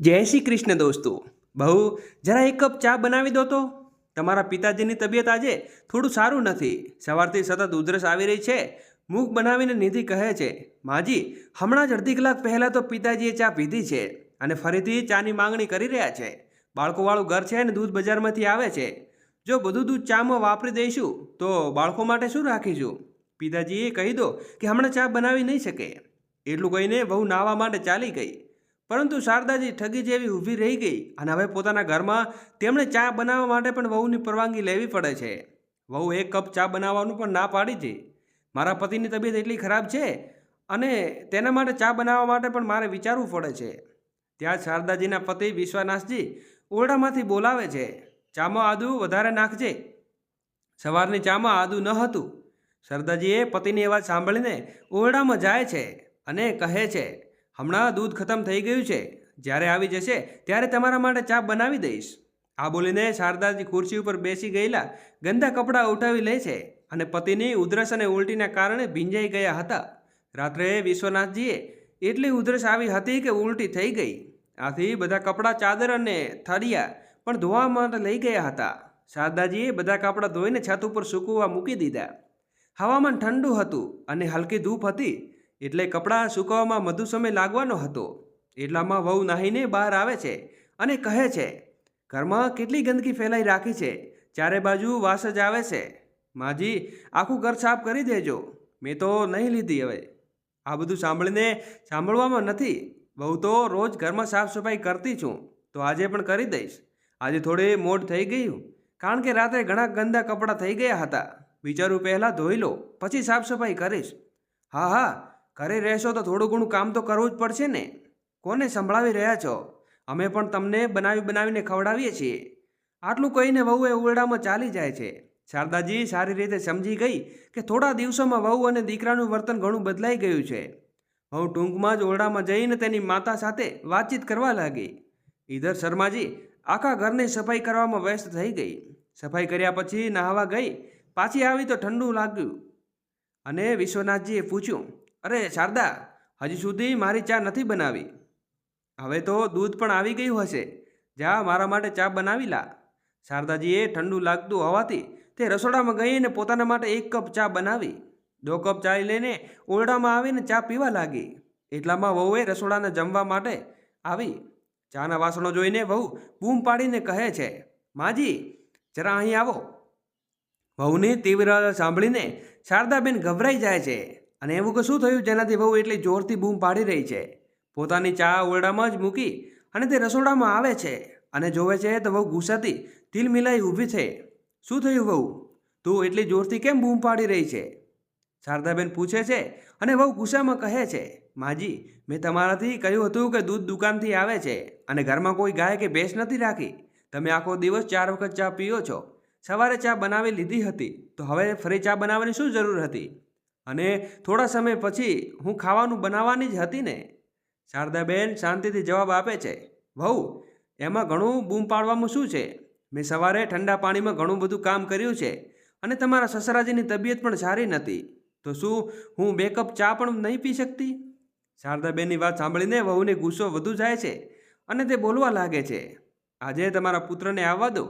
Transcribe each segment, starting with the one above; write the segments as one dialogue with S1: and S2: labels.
S1: જય શ્રી કૃષ્ણ દોસ્તો. બહુ જરા એક કપ ચા બનાવી દો તો. તમારા પિતાજીની તબિયત આજે થોડું સારું નથી. સવારથી સતત ઉધરસ આવી રહી છે. મુખ બનાવીને નિધિ કહે છે, માજી, હમણાં જ અડધી કલાક પહેલાં તો પિતાજીએ ચા પીધી છે અને ફરીથી ચાની માંગણી કરી રહ્યા છે. બાળકોવાળું ઘર છે અને દૂધ બજારમાંથી આવે છે. જો બધું દૂધ ચામાં વાપરી દઈશું, તો બાળકો માટે શું રાખીશું? પિતાજીએ કહી દો કે હમણાં ચા બનાવી નહીં શકે. એટલું કહીને બહુ નાહવા માટે ચાલી ગઈ. પરંતુ શારદાજી ઠગી જેવી ઊભી રહી ગઈ અને હવે પોતાના ઘરમાં તેમણે ચા બનાવવા માટે પણ વહુની પરવાનગી લેવી પડે છે. વહુ એક કપ ચા બનાવવાનું પણ ના પાડી છે. મારા પતિની તબિયત એટલી ખરાબ છે અને તેના માટે ચા બનાવવા માટે પણ મારે વિચારવું પડે છે. ત્યાં શારદાજીના પતિ વિશ્વનાથજી ઓરડામાંથી બોલાવે છે. ચામાં આદુ વધારે નાખજે. સવારની ચામાં આદુ ન હતું. શારદાજીએ પતિની અવાજ સાંભળીને ઓરડામાં જાય છે અને કહે છે હમણાં દૂધ ખતમ થઈ ગયું છે. જ્યારે આવી જશે, ત્યારે તમારા માટે ચા બનાવી દઈશ. આ બોલીને શારદાજી ખુરશી ઉપર બેસી ગયેલા, ગંદા કપડાં ઉઠાવી લે છે અને પતિની ઉધરસ અને ઉલટીના કારણે ભીંજાઈ ગયા હતા. રાત્રે વિશ્વનાથજીએ એટલી ઉધરસ આવી હતી કે ઉલટી થઈ ગઈ. આથી બધા કપડાં ચાદર અને થરિયા પણ ધોવા માટે લઈ ગયા હતા. શારદાજીએ બધા કપડાં ધોઈને છત ઉપર સૂકવવા મૂકી દીધા. હવામાન ઠંડુ હતું અને હલકી ધૂપ હતી. એટલે કપડાં સૂકવવામાં વધુ સમય લાગવાનો હતો. એટલામાં વહુ નાહીને બહાર આવે છે અને કહે છે, ઘરમાં કેટલી ગંદકી ફેલાઈ રાખી છે? ચારે બાજુ વાસ જ આવે છે. માજી, આખું ઘર સાફ કરી દેજો. મેં તો નહીં લીધી હવે. આ બધું સાંભળીને સાંભળવામાં નથી. બહુ તો રોજ ઘરમાં સાફ સફાઈ કરતી છું, તો આજે પણ કરી દઈશ. આજે થોડી મોડ થઈ ગયું, કારણ કે રાત્રે ઘણા ગંદા કપડાં થઈ ગયા હતા. વિચારું પહેલાં ધોઈ લો, પછી સાફ સફાઈ કરીશ. હા હા ઘરે રહેશો તો થોડું ઘણું કામ તો કરવું જ પડશે ને. કોને સંભળાવી રહ્યા છો? અમે પણ તમને બનાવી બનાવીને ખવડાવીએ છીએ. આટલું કહીને વહુ એ ઓરડામાં ચાલી જાય છે. શારદાજી સારી રીતે સમજી ગઈ કે થોડા દિવસોમાં વહુ અને દીકરાનું વર્તન ઘણું બદલાઈ ગયું છે. વહુ ટૂંકમાં જ ઓરડામાં જઈને તેની માતા સાથે વાતચીત કરવા લાગી. ઈધર શર્માજી, આખા ઘરની સફાઈ કરવામાં વ્યસ્ત થઈ ગઈ. સફાઈ કર્યા પછી નહાવા ગઈ. પાછી આવી તો ઠંડુ લાગ્યું. અને વિશ્વનાથજીએ પૂછ્યું અરે, શારદા, હજી સુધી મારી ચા નથી બનાવી. હવે તો દૂધ પણ આવી ગયું હશે. જા, મારા માટે ચા બનાવી લા. શારદાજીએ ઠંડુ લાગતું હોવાથી તે રસોડામાં ગઈને પોતાના માટે એક કપ ચા બનાવી. દો કપ ચા લઈને ઓરડામાં આવીને ચા પીવા લાગી. એટલામાં વહુએ રસોડાને જમવા માટે આવી. ચાના વાસણો જોઈને વહુ બૂમ પાડીને કહે છે, માજી, જરા અહીં આવો. વહુની તીવ્ર સાંભળીને શારદાબેન ગભરાઈ જાય છે. અને એવું કે શું થયું? જેનાથી વહુ એટલી જોરથી બૂમ પાડી રહી છે. પોતાની ચા ઓરડામાં જ મૂકી અને તે રસોડામાં આવે છે અને જોવે છે તો વહુ ગુસ્સાથી તિલ મિલાઈ ઊભી છે. શું થયું વહુ? તું એટલી જોરથી કેમ બૂમ પાડી રહી છે? શારદાબેન પૂછે છે અને વહુ ગુસ્સામાં કહે છે, માજી, મેં તમારાથી કહ્યું હતું કે દૂધ દુકાનથી આવે છે અને ઘરમાં કોઈ ગાય કે ભેંસ નથી રાખી. તમે આખો દિવસ ચાર વખત ચા પીઓ છો. સવારે ચા બનાવી લીધી હતી. તો હવે ફરી ચા બનાવવાની શું જરૂર હતી? અને થોડા સમય પછી હું ખાવાનું બનાવવાની જ હતી ને? શારદાબેન શાંતિથી જવાબ આપે છે, વહુ, એમાં ઘણું બૂમ પાડવામાં શું છે? મેં સવારે ઠંડા પાણીમાં ઘણું બધું કામ કર્યું છે અને તમારા સસરાજીની તબિયત પણ સારી નથી. તો શું હું બે કપ ચા પણ નહીં પી શકતી? શારદાબેનની વાત સાંભળીને વહુને ગુસ્સો વધુ જાય છે અને તે બોલવા લાગે છે, આજે તમારા પુત્રને આવવા દો.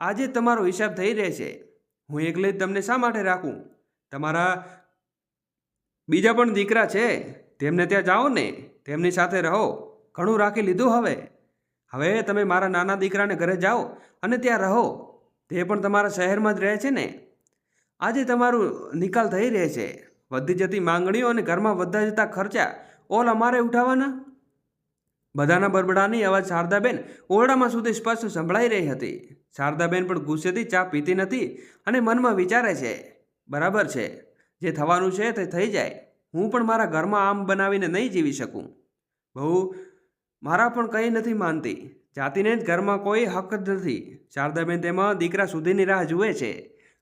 S1: આજે તમારો હિસાબ થઈ રહેશે. હું એકલે જ તમને શા માટે રાખું? તમારા બીજા પણ દીકરા છે, તેમને ત્યાં જાઓ ને, તેમની સાથે રહો. ઘણું રાખી લીધું હવે. હવે તમે મારા નાના દીકરાને ઘરે જાઓ અને ત્યાં રહો. તે પણ તમારા શહેરમાં જ રહે છે ને? આજે તમારું નિકાલ થઈ રહે છે. વધી જતી માંગણીઓ અને ઘરમાં વધતા જતા ખર્ચા ઓલ અમારે ઉઠાવવાના બધાના બરબડાની અવાજ શારદાબેન ઓરડામાં સુધી સ્પષ્ટ સંભળાઈ રહી હતી. શારદાબેન પણ ગુસ્સેથી ચા પીતી નથી અને મનમાં વિચારે છે. બરાબર છે. જે થવાનું છે તે થઈ જાય. હું પણ મારા ઘરમાં આમ બનાવીને નહીં જીવી શકું. બહુ, મારા પણ કંઈ નથી માનતી. જાતિને જ ઘરમાં કોઈ હક જ નથી. શારદાબેન તેમાં દીકરા સુધીની રાહ જુએ છે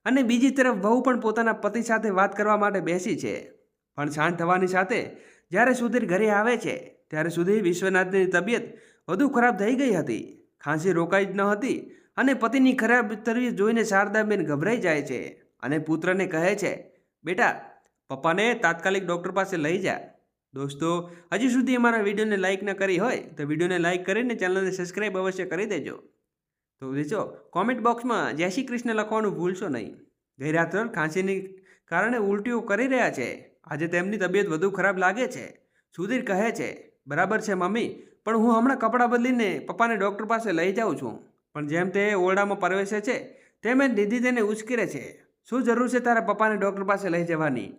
S1: અને બીજી તરફ વહુ પણ પોતાના પતિ સાથે વાત કરવા માટે બેસી છે. પણ શાંત થવાની સાથે જ્યારે સુધીર ઘરે આવે છે, ત્યારે સુધી વિશ્વનાથની તબિયત વધુ ખરાબ થઈ ગઈ હતી. ખાંસી રોકાઈ જ ન હતી અને પતિની ખરાબ તરવી જોઈને શારદાબેન ગભરાઈ જાય છે અને પુત્રને કહે છે બેટા, પપ્પાને તાત્કાલિક ડૉક્ટર પાસે લઈ જા. દોસ્તો, હજી સુધી અમારા વિડીયોને લાઇક ન કરી હોય તો વિડીયોને લાઇક કરીને ચેનલને સબસ્ક્રાઈબ અવશ્ય કરી દેજો. તો દેજો કોમેન્ટ બોક્સમાં જય શ્રી કૃષ્ણ લખવાનું ભૂલશો નહીં. ગઈ રાત્રે ખાંસીની કારણે ઉલટીઓ કરી રહ્યા છે. આજે તેમની તબિયત વધુ ખરાબ લાગે છે. સુધીર કહે છે, બરાબર છે મમ્મી, પણ હું હમણાં કપડાં બદલીને પપ્પાને ડૉક્ટર પાસે લઈ જાઉં છું. પણ જેમ તે ઓરડામાં પ્રવેશે છે, તેમ જ નિધિ તેને ઉશ્કેરે છે. શું જરૂર છે તારા પપ્પાને ડૉક્ટર પાસે લઈ જવાની?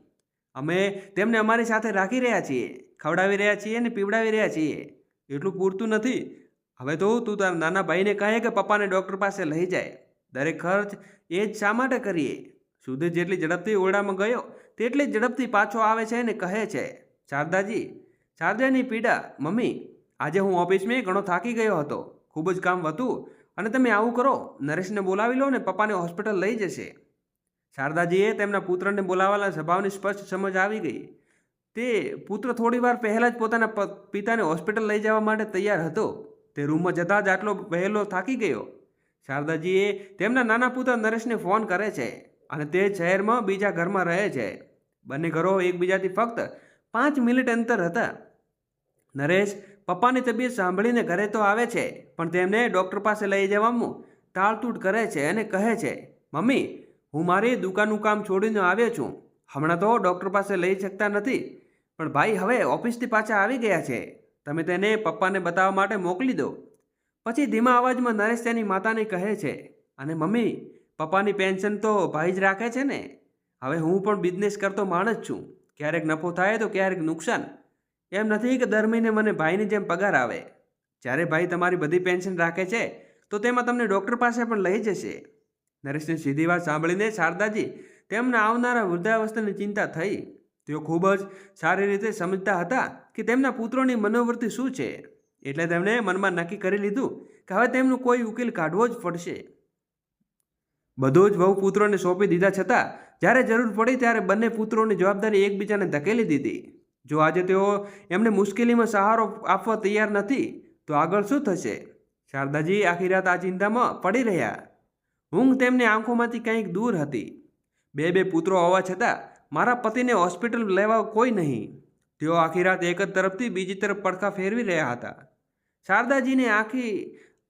S1: અમે તેમને અમારી સાથે રાખી રહ્યા છીએ, ખવડાવી રહ્યા છીએ અને પીવડાવી રહ્યા છીએ. એટલું પૂરતું નથી. હવે તો તું તારા નાના ભાઈને કહે કે પપ્પાને ડૉક્ટર પાસે લઈ જાય. દરેક ખર્ચ એ જ શા માટે કરીએ? સુધીર જેટલી ઝડપથી ઓરડામાં ગયો, તેટલી ઝડપથી પાછો આવે છે અને કહે છે. શારદાજી, શારદાની પીડા, મમ્મી, આજે હું ઓફિસમાં ઘણો થાકી ગયો હતો. ખૂબ જ કામ હતું અને તમે આવું કરો. નરેશને બોલાવી લો ને પપ્પાને હોસ્પિટલ લઈ જશે. શારદાજીએ તેમના પુત્રને બોલાવવાના સ્વભાવની સ્પષ્ટ સમજ આવી ગઈ. તે પુત્ર થોડીવાર પહેલાં જ પોતાના પિતાને હોસ્પિટલ લઈ જવા માટે તૈયાર હતો. તે રૂમમાં જતાં જ આટલો વહેલો થાકી ગયો. શારદાજીએ તેમના નાના પુત્ર નરેશને ફોન કરે છે અને તે શહેરમાં બીજા ઘરમાં રહે છે. બંને ઘરો એકબીજાથી ફક્ત પાંચ મિનિટ અંતર હતા. નરેશ પપ્પાની તબિયત સાંભળીને ઘરે તો આવે છે, પણ તેમને ડૉક્ટર પાસે લઈ જવામાં તાળતૂટ કરે છે અને કહે છે, મમ્મી હું મારી દુકાનનું કામ છોડીને આવ્યો છું. હમણાં તો ડૉક્ટર પાસે લઈ શકતા નથી. પણ ભાઈ, હવે ઓફિસથી પાછા આવી ગયા છે. તમે તેને પપ્પાને બતાવવા માટે મોકલી દો. પછી ધીમા અવાજમાં નરેશ તેની માતાને કહે છે, અને મમ્મી, પપ્પાની પેન્શન તો ભાઈ જ રાખે છે ને. હવે હું પણ બિઝનેસ કરતો માણસ છું. ક્યારેક નફો થાય તો ક્યારેક નુકસાન. એમ નથી કે દર મહિને મને ભાઈની જેમ પગાર આવે. જ્યારે ભાઈ તમારી બધી પેન્શન રાખે છે, તો તેમાં તમને ડૉક્ટર પાસે પણ લઈ જશે. નરેશની સીધી વાત સાંભળીને શારદાજી તેમના આવનારા વૃદ્ધાવસ્થાની ચિંતા થઈ. તેઓ ખૂબ જ સારી રીતે સમજતા હતા કે તેમના પુત્રોની મનોવૃત્તિ શું છે. એટલે તેમણે મનમાં નક્કી કરી લીધું કે હવે તેમનું કોઈ ઉકેલ કાઢવો જ પડશે. બધું જ વહુ પુત્રોને સોંપી દીધા છતાં જ્યારે જરૂર પડી ત્યારે બંને પુત્રોની જવાબદારી એકબીજાને ધકેલી દીધી. જો આજે તેઓ એમને મુશ્કેલીમાં સહારો આપવા તૈયાર નથી, તો આગળ શું થશે? શારદાજી આખી રાત આ ચિંતામાં પડી રહ્યા. ઊંઘ તેમની આંખોમાંથી કંઈક દૂર હતી. બે બે પુત્રો હોવા છતાં મારા પતિને હોસ્પિટલ લેવા કોઈ નહીં. તેઓ આખી રાત એક જ તરફથી બીજી તરફ પડખા ફેરવી રહ્યા હતા. શારદાજીને આખી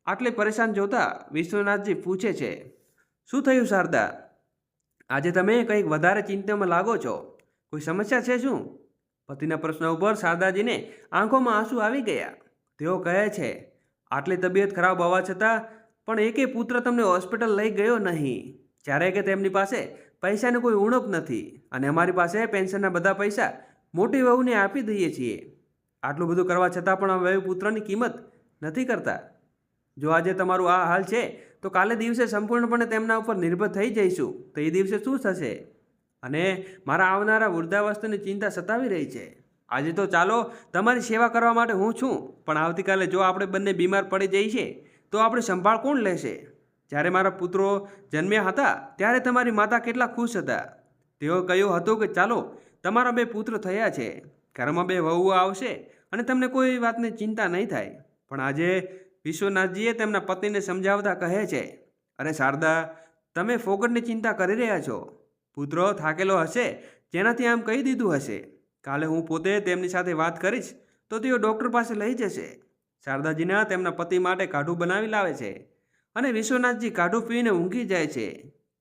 S1: આટલી પરેશાન જોતા વિશ્વનાથજી પૂછે છે, શું થયું શારદા? આજે તમે કંઈક વધારે ચિંતામાં લાગો છો? કોઈ સમસ્યા છે શું? પતિના પ્રશ્ન ઉપર શારદાજીને આંખોમાં આંસુ આવી ગયા. તેઓ કહે છે, આટલી તબિયત ખરાબ હોવા છતાં પણ એકે પુત્ર તમને હોસ્પિટલ લઈ ગયો નહીં. જ્યારે કે તેમની પાસે પૈસાની કોઈ ઉણપ નથી અને અમારી પાસે પેન્શનના બધા પૈસા મોટી વહુને આપી દઈએ છીએ. આટલું બધું કરવા છતાં પણ અમે વહુ પુત્રની કિંમત નથી કરતા. જો આજે તમારું આ હાલ છે, તો કાલે દિવસે સંપૂર્ણપણે તેમના ઉપર નિર્ભર થઈ જઈશું, તો એ દિવસે શું થશે? અને મારા આવનારા વૃદ્ધાવસ્થાની ચિંતા સતાવી રહી છે. આજે તો ચાલો, તમારી સેવા કરવા માટે હું છું, પણ આવતીકાલે જો આપણે બંને બીમાર પડી જઈએ તો આપણે સંભાળ કોણ લેશે? જ્યારે મારા પુત્રો જન્મ્યા હતા, ત્યારે તમારી માતા કેટલા ખુશ હતા. તેઓ કહ્યું હતું કે, ચાલો, તમારા બે પુત્ર થયા છે. ઘરમાં બે વહુઓ આવશે અને તમને કોઈ વાતની ચિંતા નહીં થાય. પણ આજે વિશ્વનાથજીએ તેમના પતિને સમજાવતા કહે છે, અરે શારદા, તમે ફોગટની ચિંતા કરી રહ્યા છો. પુત્રો થાકેલો હશે, જેનાથી આમ કહી દીધું હશે. કાલે હું પોતે તેમની સાથે વાત કરીશ, તો તેઓ ડૉક્ટર પાસે લઈ જશે. શારદાજીના તેમના પતિ માટે કાઢું બનાવી લાવે છે અને વિશ્વનાથજી કાઢું પીને ઊંઘી જાય છે.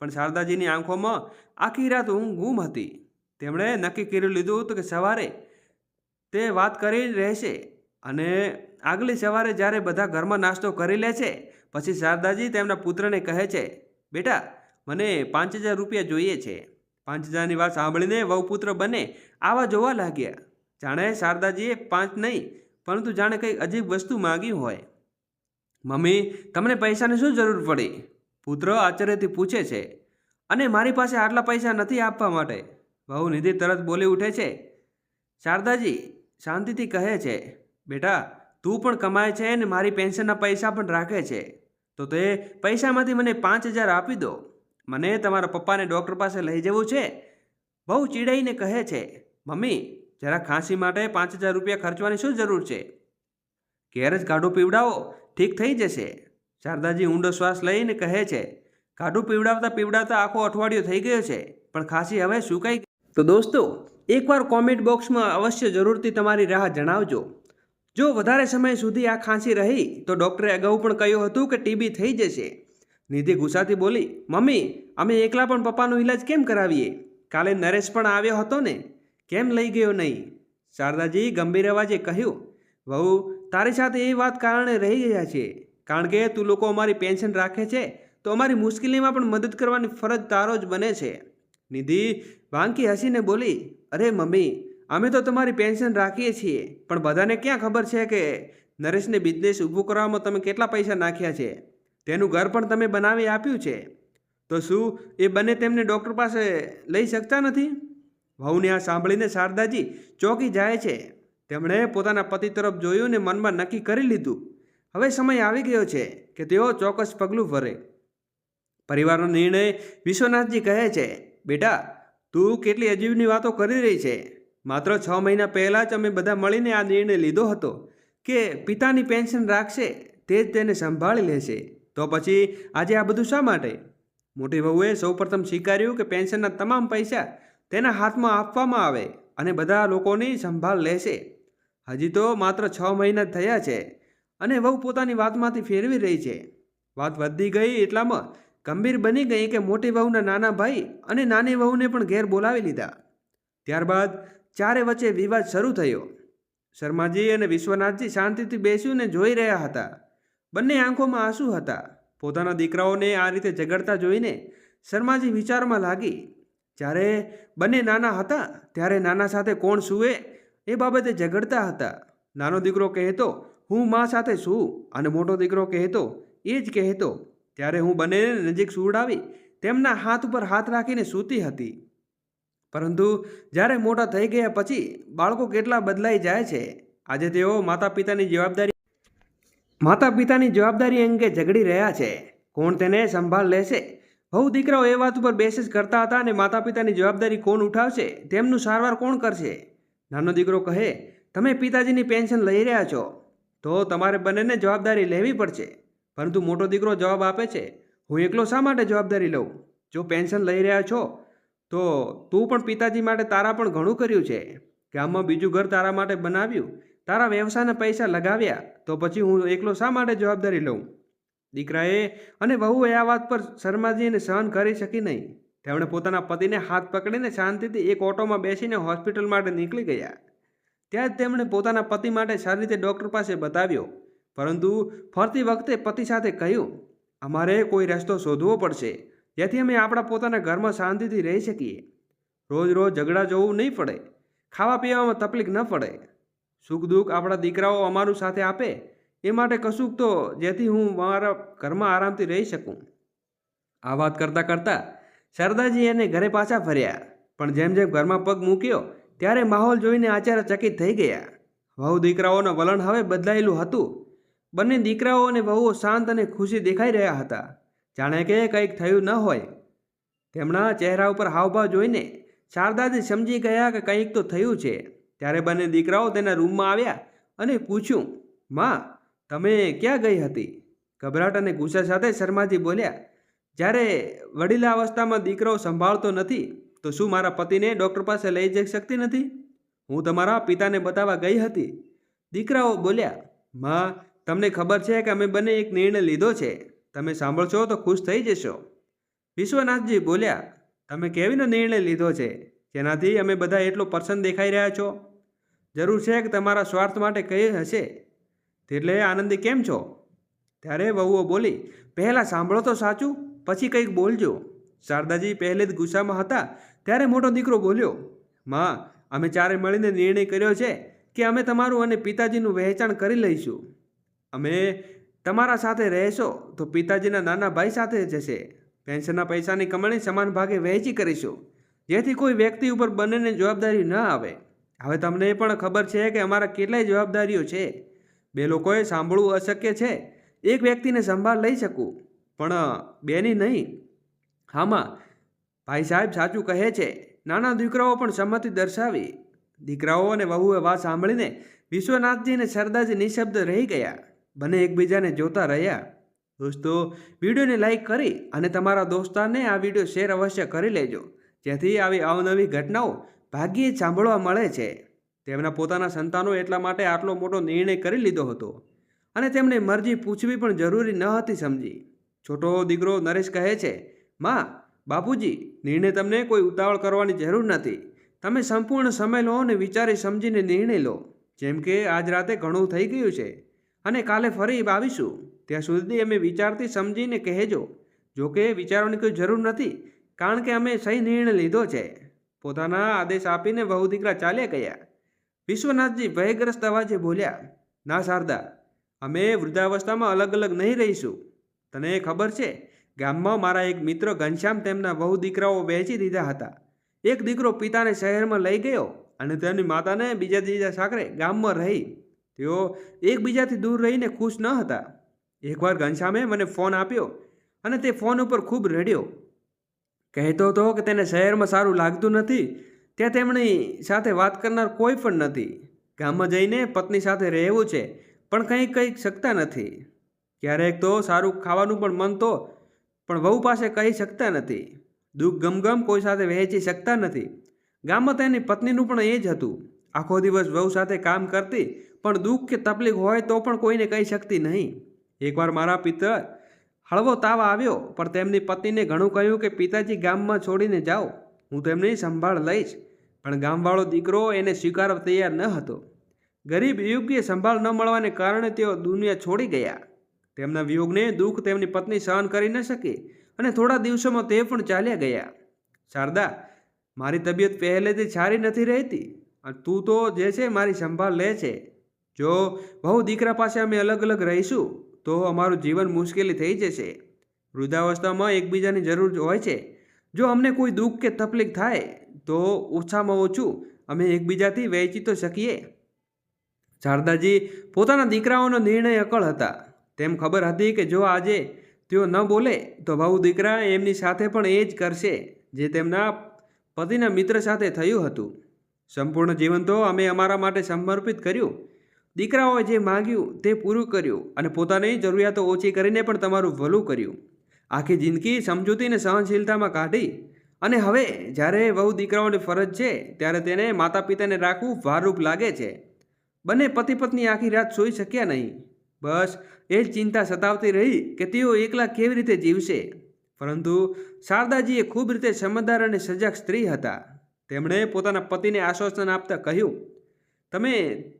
S1: પણ શારદાજીની આંખોમાં આખી રાત ઊંઘ ગુમ હતી. તેમણે નક્કી કરી લીધું હતું કે સવારે તે વાત કરી રહેશે અને આગલી સવારે જ્યારે બધા ઘરમાં નાસ્તો કરી લે છે, પછી શારદાજી તેમના પુત્રને કહે છે, બેટા, મને પાંચ હજાર રૂપિયા જોઈએ છે. પાંચ હજારની વાત સાંભળીને વહુ પુત્ર બંને આવા જોવા લાગ્યા. જાણે શારદાજીએ પાંચ નહીં પરંતુ જાણે કંઈક અજીબ વસ્તુ માગી હોય. મમ્મી, તમને પૈસાની શું જરૂર પડી? પુત્ર આશ્ચર્યથી પૂછે છે. અને મારી પાસે આટલા પૈસા નથી આપવા માટે. વહુ નિધિ તરત બોલી ઉઠે છે. શારદાજી, શાંતિથી કહે છે, બેટા, તું પણ કમાય છે અને મારી પેન્શનના પૈસા પણ રાખે છે. તો તે પૈસામાંથી મને પાંચ હજાર આપી દો. મને તમારા પપ્પાને ડૉક્ટર પાસે લઈ જવું છે. બહુ ચીડાઈને કહે છે, મમ્મી જરા ખાંસી માટે પાંચ હજાર રૂપિયા ખર્ચવાની શું જરૂર છે? ઘેર જ ગાઢું પીવડાવો, ઠીક થઈ જશે. શારદાજી ઊંડો શ્વાસ લઈને કહે છે ગાઢું પીવડાવતા પીવડાવતા આખો અઠવાડિયો થઈ ગયો છે, પણ ખાંસી હવે સુકાઈ તો દોસ્તો, એકવાર કોમેન્ટ બોક્સમાં અવશ્ય જરૂરથી તમારી રાહ જણાવજો. જો વધારે સમય સુધી આ ખાંસી રહી, તો ડૉક્ટરે અગાઉ પણ કહ્યું હતું કે ટીબી થઈ જશે. નિધિ ગુસ્સાથી બોલી, મમ્મી, અમે એકલા પણ પપ્પાનો ઈલાજ કેમ કરાવીએ? કાલે નરેશ પણ આવ્યો હતો ને. કેમ લઈ ગયો નહીં? શારદાજી ગંભીર અવાજે કહ્યું, વહુ, તારી સાથે એ વાત કારણે રહી ગયા છે. કારણ કે તું લોકો અમારી પેન્શન રાખે છે, તો અમારી મુશ્કેલીમાં પણ મદદ કરવાની ફરજ તારો જ બને છે. નિધિ વાંકી હસીને બોલી, અરે મમ્મી, અમે તો તમારી પેન્શન રાખીએ છીએ, પણ બધાને ક્યાં ખબર છે કે નરેશને બિઝનેસ ઊભું કરવામાં તમે કેટલા પૈસા નાખ્યા છે? તેનું ઘર પણ તમે બનાવી આપ્યું છે. તો શું એ બંને તેમને ડૉક્ટર પાસે લઈ શકતા નથી? વહુને આ સાંભળીને શારદાજી ચોંકી જાય છે. તેમણે પોતાના પતિ તરફ જોયું ને મનમાં નક્કી કરી લીધું. હવે સમય આવી ગયો છે કે તેઓ ચોક્કસ પગલું ભરે. પરિવારનો નિર્ણય વિશ્વનાથજી કહે છે, બેટા, તું કેટલી અજીબની વાતો કરી રહી છે. માત્ર છ મહિના પહેલાં જ અમે બધા મળીને આ નિર્ણય લીધો હતો કે પિતાની પેન્શન રાખશે, તે જ તેને સંભાળી લેશે. તો પછી આજે આ બધું શા માટે? મોટી વહુએ સૌપ્રથમ સ્વીકાર્યું કે પેન્શનના તમામ પૈસા તેના હાથમાં આપવામાં આવે અને બધા લોકોની સંભાળ લેશે. હજી તો માત્ર છ મહિના થયા છે અને વહુ પોતાની વાતમાંથી ફેરવી રહી છે. વાત વધી ગઈ એટલામાં ગંભીર બની ગઈ કે મોટી વહુના નાના ભાઈ અને નાની વહુને પણ ઘેર બોલાવી લીધા. ત્યારબાદ ચારે વચ્ચે વિવાદ શરૂ થયો. શર્માજી અને વિશ્વનાથજી શાંતિથી બેસીને જોઈ રહ્યા હતા. બંને આંખોમાં આંસુ હતા. પોતાના દીકરાઓને આ રીતે ઝઘડતા જોઈને શર્માજી વિચારમાં લાગી જ્યારે બંને નાના હતા, ત્યારે નાના સાથે કોણ સૂવે એ બાબતે ઝઘડતા હતા. નાનો દીકરો કહેતો, હું મા સાથે સૂ અને મોટો દીકરો કહેતો, એ જ કહેતો. ત્યારે હું બંનેને નજીક સુવડાવી તેમના હાથ ઉપર હાથ રાખીને સૂતી હતી. પરંતુ જ્યારે મોટા થઈ ગયા પછી બાળકો કેટલા બદલાઈ જાય છે, આજે તેઓ માતા પિતાની જવાબદારી માતા પિતાની જવાબદારી અંગે ઝઘડી રહ્યા છે. કોણ તેને સંભાળ લેશે? બહુ દીકરાઓ એ વાત ઉપર બેસીસ કરતા હતા અને માતા પિતાની જવાબદારી કોણ ઉઠાવશે? તેમનું સારવાર કોણ કરશે? નાનો દીકરો કહે, તમે પિતાજીની પેન્શન લઈ રહ્યા છો, તો તમારે બંનેને જવાબદારી લેવી પડશે. પરંતુ મોટો દીકરો જવાબ આપે છે, હું એકલો શા માટે જવાબદારી લઉં? જો પેન્શન લઈ રહ્યા છો, તો તું પણ પિતાજી માટે તારા પણ ઘણું કર્યું છે. ગામમાં બીજું ઘર તારા માટે બનાવ્યું. તારા વ્યવસાયના પૈસા લગાવ્યા, તો પછી હું એકલો શા માટે જવાબદારી લઉં? દીકરાએ અને વહુએ આ વાત પર શર્માજીને સહન કરી શકી નહીં. તેમણે પોતાના પતિને હાથ પકડીને શાંતિથી એક ઓટોમાં બેસીને હોસ્પિટલ માટે નીકળી ગયા. ત્યાં જ તેમણે પોતાના પતિ માટે સારી રીતે ડૉક્ટર પાસે બતાવ્યો. પરંતુ ફરતી વખતે પતિ સાથે કહ્યું, અમારે કોઈ રસ્તો શોધવો પડશે, જેથી અમે આપણા પોતાના ઘરમાં શાંતિથી રહી શકીએ. રોજ રોજ ઝઘડા જોવું નહીં પડે, ખાવા પીવામાં તકલીફ ન પડે. સુખ દુઃખ આપણા દીકરાઓ અમારું સાથે આપે એ માટે કશુંક તો જેથી હું મારા ઘરમાં આરામથી રહી શકું. આ વાત કરતાં કરતાં શારદાજી એને ઘરે પાછા ફર્યા. પણ જેમ જેમ ઘરમાં પગ મૂક્યો, ત્યારે માહોલ જોઈને આચાર્યચકિત થઈ ગયા. વહુ દીકરાઓનું વલણ હવે બદલાયેલું હતું. બંને દીકરાઓ અને વહુઓ શાંત અને ખુશી દેખાઈ રહ્યા હતા. જાણે કે કંઈક થયું ન હોય. તેમના ચહેરા ઉપર હાવભાવ જોઈને શારદાજી સમજી ગયા કે કંઈક તો થયું છે. ત્યારે બંને દીકરાઓ તેના રૂમમાં આવ્યા અને પૂછ્યું, માં તમે ક્યાં ગઈ હતી? ગભરાટ અને ગુસ્સા સાથે શર્માજી બોલ્યા, જ્યારે વડીલા અવસ્થામાં દીકરો સંભાળતો નથી, તો શું મારા પતિને ડૉક્ટર પાસે લઈ જઈ શકતી નથી? હું તમારા પિતાને બતાવવા ગઈ હતી. દીકરાઓ બોલ્યા, માં, તમને ખબર છે કે અમે બંને એક નિર્ણય લીધો છે. તમે સાંભળશો તો ખુશ થઈ જશો. વિશ્વનાથજી બોલ્યા, તમે કેવીનો નિર્ણય લીધો છે? જેનાથી અમે બધા એટલો પ્રસન્ન દેખાઈ રહ્યા છો? જરૂર છે કે તમારા સ્વાર્થ માટે કહી હશે? એટલે આનંદી કેમ છો? ત્યારે વહુઓ બોલી, પહેલાં સાંભળો તો સાચું, પછી કંઈક બોલજો. શારદાજી પહેલે જ ગુસ્સામાં હતા, ત્યારે મોટો દીકરો બોલ્યો, માં, અમે ચારે મળીને નિર્ણય કર્યો છે કે અમે તમારું અને પિતાજીનું વહેંચાણ કરી લઈશું. અમે તમારા સાથે રહેશો તો પિતાજીના નાના ભાઈ સાથે જશે. પેન્શનના પૈસાની કમાણી સમાન ભાગે વહેંચી કરીશું. જેથી કોઈ વ્યક્તિ ઉપર બંનેને જવાબદારી ન આવે. હવે તમને પણ ખબર છે કે અમારા કેટલાય જવાબદારીઓ છે. બે લોકોએ સાંભળવું અશક્ય છે. એક વ્યક્તિને સંભાળ લઈ શકું, પણ બેની નહીં. હામાં, ભાઈ સાહેબ સાચું કહે છે. નાના દીકરાઓ પણ સંમતિ દર્શાવી. દીકરાઓ અને વહુએ વાત સાંભળીને વિશ્વનાથજી અને સરદારજી નિશબ્દ રહી ગયા. બંને એકબીજાને જોતા રહ્યા. દોસ્તો, વિડીયોને લાઈક કરી અને તમારા દોસ્તારને આ વીડિયો શેર અવશ્ય કરી લેજો. જેથી આવી અવનવી ઘટનાઓ ભાગ્યે જ સાંભળવા મળે છે. તેમના પોતાના સંતાનો એટલા માટે આટલો મોટો નિર્ણય કરી લીધો હતો અને તેમણે મરજી પૂછવી પણ જરૂરી ન હતી સમજી. છોટો દીકરો નરેશ કહે છે, માં, બાપુજી, નિર્ણય તમને કોઈ ઉતાવળ કરવાની જરૂર નથી. તમે સંપૂર્ણ સમય લો અને વિચારી સમજીને નિર્ણય લો. જેમ કે આજ રાતે ઘણું થઈ ગયું છે અને કાલે ફરી આવીશું. ત્યાં સુધી અમે વિચારથી સમજીને કહેજો. જો કે વિચારવાની કોઈ જરૂર નથી, કારણ કે અમે સહી નિર્ણય લીધો છે. પોતાના આદેશ આપીને વહુ દીકરા ચાલ્યા ગયા. વિશ્વનાથજી ભયગ્રસ્ત અવાજે બોલ્યા, ના શારદા, અમે વૃદ્ધાવસ્થામાં અલગ અલગ નહીં રહીશું. તને ખબર છે, ગામમાં મારા એક મિત્ર ઘનશ્યામ તેમના બહુ દીકરાઓ વહેંચી દીધા હતા. એક દીકરો પિતાને શહેરમાં લઈ ગયો અને તેની માતાને બીજા ત્રીજા સાકરે ગામમાં રહી. તેઓ એકબીજાથી દૂર રહીને ખુશ ન હતા. એકવાર ઘનશ્યામે મને ફોન આપ્યો અને તે ફોન ઉપર ખૂબ રડ્યો. કહેતો હતો કે તેને શહેરમાં સારું લાગતું નથી ત્યાં તેમની સાથે વાત કરનાર કોઈ પણ નથી. ગામમાં જઈને પત્ની સાથે રહેવું છે, પણ કંઈ કંઈ શકતા નથી. ક્યારેક તો સારું ખાવાનું પણ મન તો, પણ વહુ પાસે કહી શકતા નથી. દુઃખ ગમગમ કોઈ સાથે વહેંચી શકતા નથી. ગામમાં તેની પત્નીનું પણ એ જ હતું. આખો દિવસ વહુ સાથે કામ કરતી, પણ દુઃખ કે તકલીફ હોય તો પણ કોઈને કહી શકતી નહીં. એકવાર મારા પિતા હળવો તાવ આવ્યો, પણ તેમની પત્નીને ઘણું કહ્યું કે, પિતાજી, ગામમાં છોડીને જાઓ. હું તેમની સંભાળ લઈશ. પણ ગામવાળો દીકરો એને સ્વીકારવા તૈયાર ન હતો. ગરીબ યોગ્ય સંભાળ ન મળવાને કારણે તેઓ દુનિયા છોડી ગયા. તેમના વિયોગને દુઃખ તેમની પત્ની સહન કરી ન શકી અને થોડા દિવસોમાં તે પણ ચાલ્યા ગયા. શારદા, મારી તબિયત પહેલેથી સારી નથી રહેતી અને તું તો જે છે મારી સંભાળ લે છે. જો બહુ દીકરા પાસે અમે અલગ અલગ રહીશું, તો અમારું જીવન મુશ્કેલી થઈ જશે. વૃદ્ધાવસ્થામાં એકબીજાની જરૂર હોય છે. જો અમને કોઈ દુઃખ કે તકલીફ થાય, તો ઓછામાં ઓછું અમે એકબીજાથી વહેંચી તો શકીએ. શારદાજી પોતાના દીકરાઓનો નિર્ણય અકળ હતા. તેમ ખબર હતી કે જો આજે તેઓ ન બોલે, તો ભાઉ દીકરા એમની સાથે પણ એ જ કરશે, જે તેમના પતિના મિત્ર સાથે થયું હતું. સંપૂર્ણ જીવન તો અમે અમારા માટે સમર્પિત કર્યું. દીકરાઓએ જે માગ્યું તે પૂરું કર્યું અને પોતાની જરૂરિયાતો ઓછી કરીને પણ તમારું ભલું કર્યું. આખી જિંદગી સમજૂતી અને સહનશીલતામાં કાઢી. અને હવે જ્યારે વહુ દીકરાઓની ફરજ છે, ત્યારે તેને માતા પિતાને રાખવું ભારરૂપ લાગે છે. બંને પતિ પત્ની આખી રાત સૂઈ શક્યા નહીં. બસ, એ જ ચિંતા સતાવતી રહી કે તેઓ એકલા કેવી રીતે જીવશે? પરંતુ શારદાજીએ ખૂબ રીતે સમજદાર અને સજાગ સ્ત્રી હતા. તેમણે પોતાના પતિને આશ્વાસન આપતા કહ્યું, તમે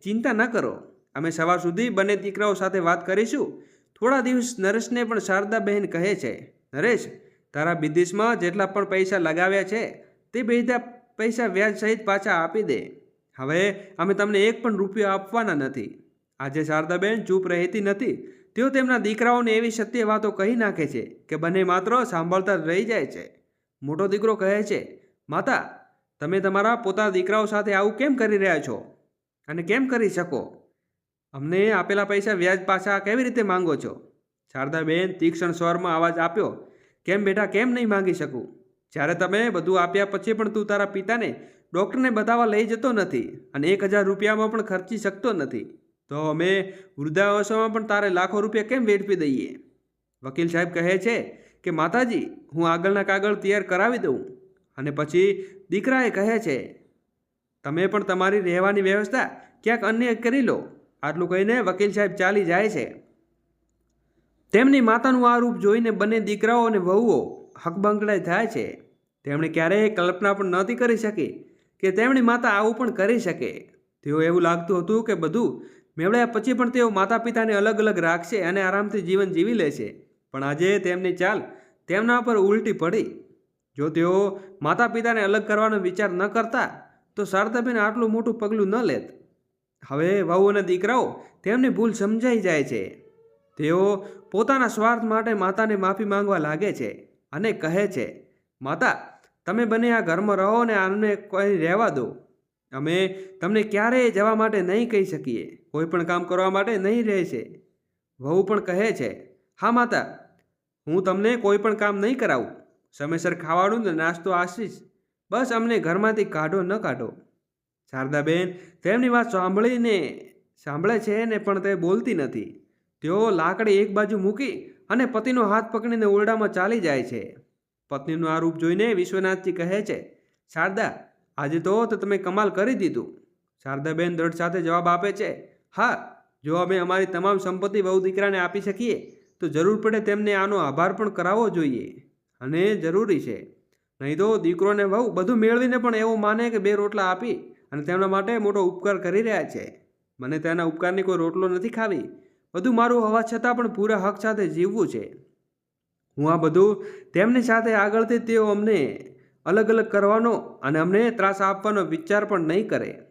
S1: ચિંતા ન કરો. અમે સવાર સુધી બંને દીકરાઓ સાથે વાત કરીશું. થોડા દિવસ નરેશને પણ શારદાબહેન કહે છે, નરેશ, તારા બિઝનેસમાં જેટલા પણ પૈસા લગાવ્યા છે, તે બધા પૈસા વ્યાજ સહિત પાછા આપી દે. હવે અમે તમને એક પણ રૂપિયો આપવાના નથી. આજે શારદાબેન ચૂપ રહેતી નથી. તેઓ તેમના દીકરાઓને એવી સત્ય વાતો કહી નાખે છે કે બંને માત્ર સાંભળતા જ રહી જાય છે. મોટો દીકરો કહે છે, માતા, તમે તમારા પોતાના દીકરાઓ સાથે આવું કેમ કરી રહ્યા છો? અને કેમ કરી શકો? અમને આપેલા પૈસા વ્યાજ પાછા કેવી રીતે માંગો છો? શારદાબેન, તીક્ષ્ણ સ્વરમાં અવાજ આપ્યો, કેમ બેટા, કેમ નહીં માંગી શકું? જ્યારે તમે બધું આપ્યા પછી પણ તું તારા પિતાને ડૉક્ટરને બતાવવા લઈ જતો નથી અને એક હજાર રૂપિયામાં પણ ખર્ચી શકતો નથી, તો અમે વૃદ્ધાવસ્થામાં પણ તારે લાખો રૂપિયા કેમ વેડફી દઈએ? વકીલ સાહેબ કહે છે કે, માતાજી, હું આગળના કાગળ તૈયાર કરાવી દઉં. અને પછી દીકરાએ કહે છે, તમે પણ તમારી રહેવાની વ્યવસ્થા ક્યાંક અન્ય કરી લો. આટલું કહીને વકીલ સાહેબ ચાલી જાય છે. તેમની માતાનું આ રૂપ જોઈને બંને દીકરાઓ અને વહુઓ હકબંકડાઈ થાય છે. તેમણે ક્યારેય કલ્પના પણ નહોતી કરી શકી કે તેમની માતા આવું પણ કરી શકે. તેઓ એવું લાગતું હતું કે બધું મેળવ્યા પછી પણ તેઓ માતા પિતાને અલગ અલગ રાખશે અને આરામથી જીવન જીવી લેશે. પણ આજે તેમની ચાલ તેમના પર ઉલટી પડી. જો તેઓ માતા પિતાને અલગ કરવાનો વિચાર ન કરતા, તો શારદાબેન આટલું મોટું પગલું ન લેત. હવે વહુ અને દીકરાઓ, તેમની ભૂલ સમજાઈ જાય છે. તેઓ પોતાના સ્વાર્થ માટે માતાને માફી માંગવા લાગે છે અને કહે છે, માતા, તમે બંને આ ઘરમાં રહો ને આને કોઈ રહેવા દો. અમે તમને ક્યારેય જવા માટે નહીં કહી શકીએ. કોઈ પણ કામ કરવા માટે નહીં રહે છે. વહુ પણ કહે છે, હા, માતા, હું તમને કોઈ પણ કામ નહીં કરાવું. સમયસર ખાવાડું ને નાસ્તો આશીશ બસ અમને ઘરમાંથી કાઢો ન કાઢો. શારદાબેન, તેમની વાત સાંભળીને, સાંભળે છે ને પણ તે બોલતી નથી. તેઓ લાકડી એક બાજુ મૂકી અને પતિનો હાથ પકડીને ઓરડામાં ચાલી જાય છે. પત્નીનું આ રૂપ જોઈને વિશ્વનાથજી કહે છે, શારદા, આજે તો તમે કમાલ કરી દીધું. શારદાબેન દ્રઢ સાથે જવાબ આપે છે, હા, જો અમે અમારી તમામ સંપત્તિ વહુ દીકરાને આપી શકીએ, તો જરૂર પડે તેમને આનો આભાર પણ કરાવવો જોઈએ. અને જરૂરી છે. નહીં તો દીકરોને બહુ બધું મેળવીને પણ એવું માને કે બે રોટલા આપી અને તેમના માટે મોટો ઉપકાર કરી રહ્યા છે. મને તેના ઉપકારની કોઈ રોટલો નથી ખાવી. બધું મારું હોવા છતાં પણ પૂરા હક સાથે જીવવું છે. હું આ બધું તેમની સાથે આગળથી તેઓ અમને અલગ અલગ કરવાનો અને અમને ત્રાસ આપવાનો વિચાર પણ નહીં કરે.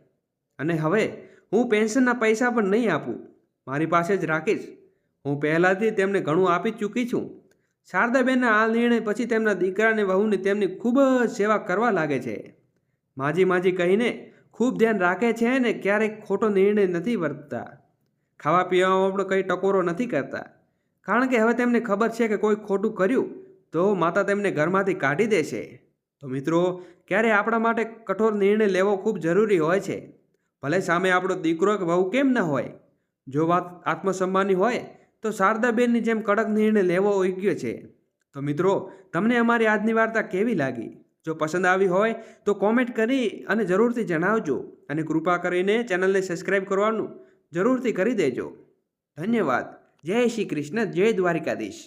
S1: અને હવે હું પેન્શનના પૈસા પણ નહીં આપું. મારી પાસે જ રાખીશ. હું પહેલાંથી તેમને ઘણું આપી ચૂકી છું. શારદાબેનના આ નિર્ણય પછી તેમના દીકરાને વહુને તેમની ખૂબ જ સેવા કરવા લાગે છે. માજી માજી કહીને ખૂબ ધ્યાન રાખે છે ને ક્યારેક ખોટો નિર્ણય નથી વર્તતા. ખાવા પીવામાં પણ કંઈ ટકોરો નથી કરતા. કારણ કે હવે તેમને ખબર છે કે કોઈ ખોટું કર્યું તો માતા તેમને ઘરમાંથી કાઢી દેશે તો મિત્રો, ક્યારે આપણા માટે કઠોર નિર્ણય લેવો ખૂબ જરૂરી હોય છે? ભલે સામે આપણો દીકરો કે વહુ કેમ ન હોય? જો વાત આત્મસન્માનની હોય, તો શારદાબેનની જેમ કડક નિર્ણય લેવો યોગ્ય છે. તો મિત્રો, તમને અમારી આજની વાર્તા કેવી લાગી? જો પસંદ આવી હોય તો કોમેન્ટ કરી અને જરૂરથી જણાવજો અને કૃપા કરીને ચેનલને સબસ્ક્રાઈબ કરવાનું જરૂરથી કરી દેજો. ધન્યવાદ. જય શ્રી કૃષ્ણ. જય દ્વારિકાધીશ.